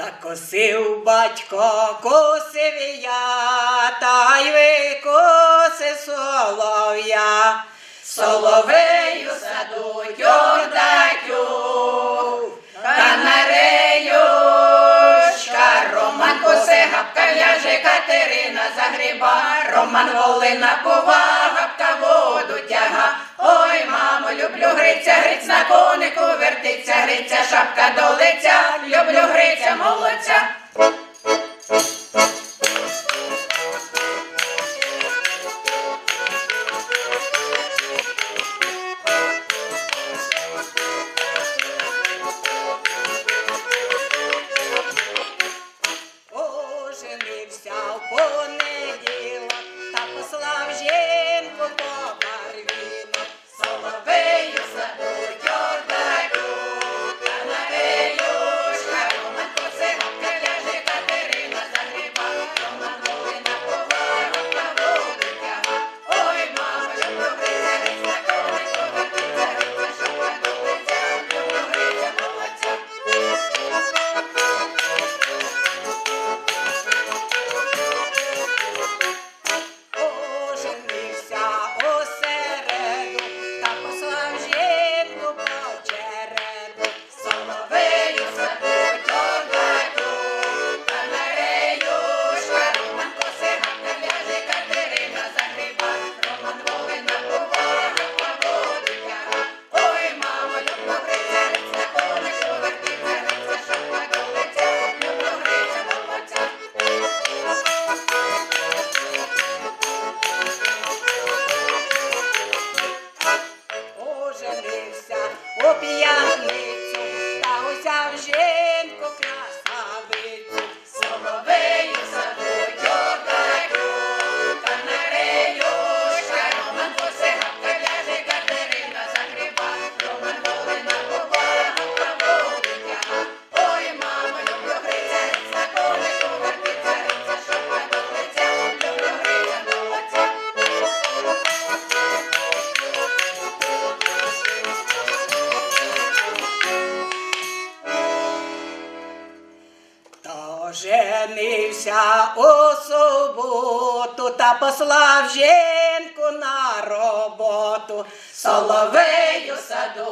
Та косив батько, косив я, та й викосив солов'я, соловею садуть ордатю, канарею, Роман косе, гапка в'яже Катерина загріба, Роман волина повага. 我比杨 Женився у суботу та послав жінку на роботу, соловею саду